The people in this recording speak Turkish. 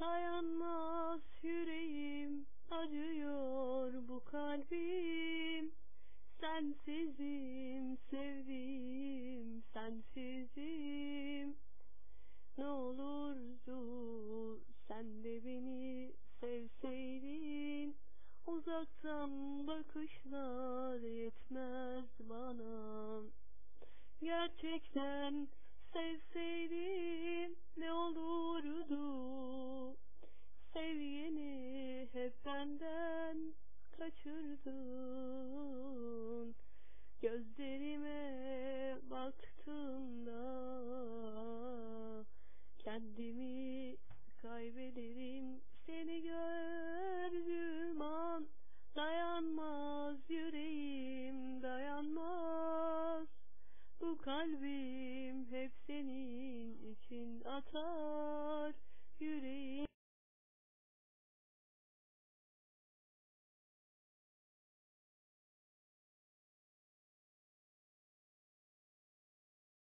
Dayanmaz yüreğim acıyor bu kalbim. Sensizim sevdiğim sensizim. Ne olurdu sen de beni sevseydin. Uzaktan bakışlar yetmez bana. Gerçekten benden kaçırdın. Gözlerime baktığımda Kendimi kaybederim. Seni gördüğüm an Dayanmaz yüreğim dayanmaz. Bu kalbim hep senin için atar